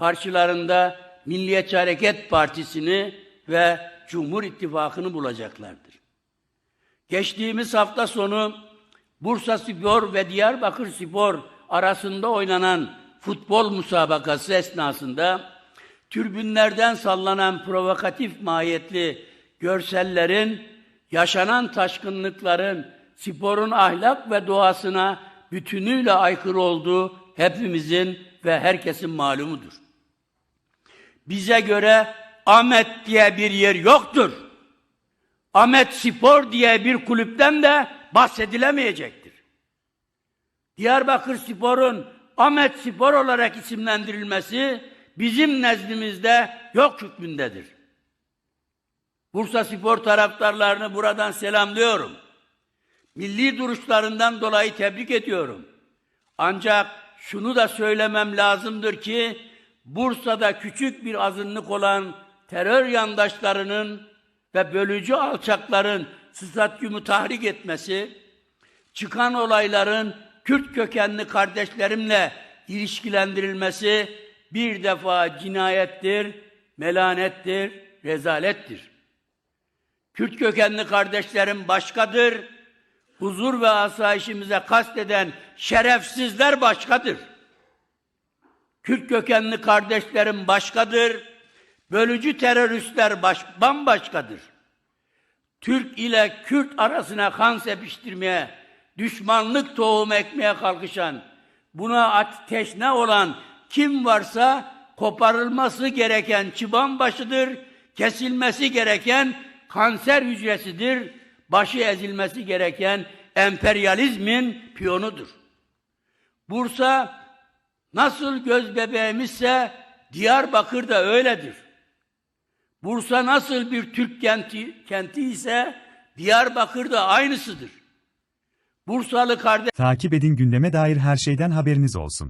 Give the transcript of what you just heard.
karşılarında Milliyetçi Hareket Partisi'ni ve Cumhur İttifakı'nı bulacaklardır. Geçtiğimiz hafta sonu Bursa Spor ve Diyarbakır Spor arasında oynanan futbol musabakası esnasında türbünlerden sallanan provokatif mahiyetli görsellerin yaşanan taşkınlıkların sporun ahlak ve doğasına bütünüyle aykırı olduğu hepimizin ve herkesin malumudur. Bize göre Ahmet diye bir yer yoktur. Ahmet Spor diye bir kulüpten de bahsedilemeyecektir. Diyarbakır Spor'un Ahmet Spor olarak isimlendirilmesi bizim nezdimizde yok hükmündedir. Bursa Spor taraftarlarını buradan selamlıyorum. Milli duruşlarından dolayı tebrik ediyorum. Ancak şunu da söylemem lazımdır ki Bursa'da küçük bir azınlık olan terör yandaşlarının ve bölücü alçakların stadyumu tahrik etmesi, çıkan olayların Kürt kökenli kardeşlerimle ilişkilendirilmesi bir defa cinayettir, melanettir, rezalettir. Kürt kökenli kardeşlerim başkadır, huzur ve asayişimize kasteden şerefsizler başkadır. Kürt kökenli kardeşlerim başkadır, bölücü teröristler baş, bambaşkadır. Türk ile Kürt arasına kan sepiştirmeye, düşmanlık tohum ekmeye kalkışan, buna ateşne olan kim varsa koparılması gereken çıban başıdır, kesilmesi gereken kanser hücresidir, başı ezilmesi gereken emperyalizmin piyonudur. Bursa nasıl göz bebeğimizse Diyarbakır da öyledir. Bursa nasıl bir Türk kenti, kenti ise Diyarbakır da aynısıdır. Bursalı kardeş Takip edin gündeme dair her şeyden haberiniz olsun.